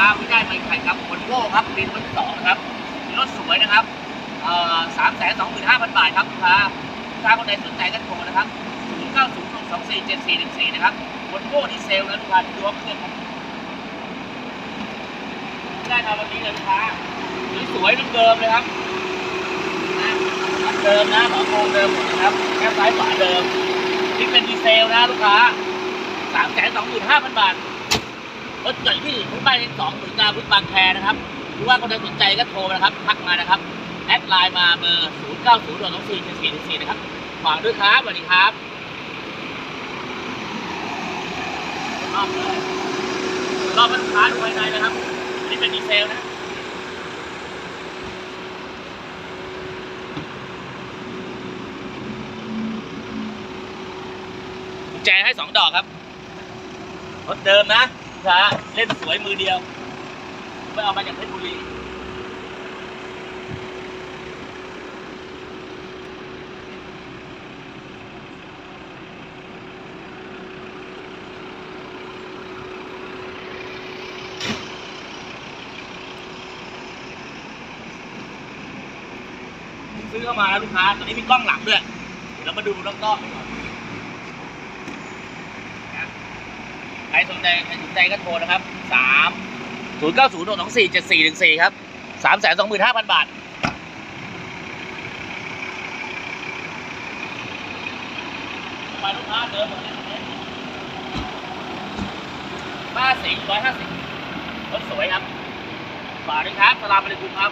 าไม่ได้ไม่ไข่ครับคนโก้ครับปีนวันสองนะครับมีรถสวยนะครับเอ่อสามแสนสองหมื่นห้าพันบาทครับลูกค้าลูกค้าคนใดสนใจก็โทรนะครับศูนย์เก้าศูนย์สองสี่เจ็ดสี่หนึ่งสี่นะครับคนโก้ดีเซลนะลูกค้าดูว่าเครื่องครับได้ทำวันนี้เลยลูกค้าสวยๆเดิมเลยครับนะเดิมนะหมอโกงเดิมหมดนะครับแค่ซ้ายขวาเดิมนี่เป็นดีเซลนะลูกค้าสามแสนสองหมื่นห้าพันบาท รถใหญ่ที่ผมไปสองหมื่นกาพุทธบางแคนะครับหรือว่าคนใดสนใจก็โทรมานะครับทักมานะครับแอดไลน์มาเบอร์0 9 0 2 2 4 4 4 4นะครับฝากด้วยครับสวัสดีครับรอบเลยรอบเป็นลูกค้าดูภายในนะครับอันนี้เป็นดีเซลนะแจให้สองดอกครับรถเดิมนะ ลูกค้าเล่นสวยมือเดียว ไม่เอามาจากเพชรบุรีซื้อเข้ามาแล้วลูกค้าตอนนี้มีกล้องหลังด้วย เดี๋ยวเรามาดูรอบๆก่อนนะใคร สนใจใครสนใจก็โทรนะครับสามศูนย์เก้าศูนย์สองสี่เจ็ดสี่หนึ่งสี่ครับสามแสนสองหมื่นห้าพันบาทไปลูกค้าเดิมหมดเลยบ้าสิงร้อยห้าสิบรถสวยครับฝากด้วยครับสลามอะลัยกุมครับ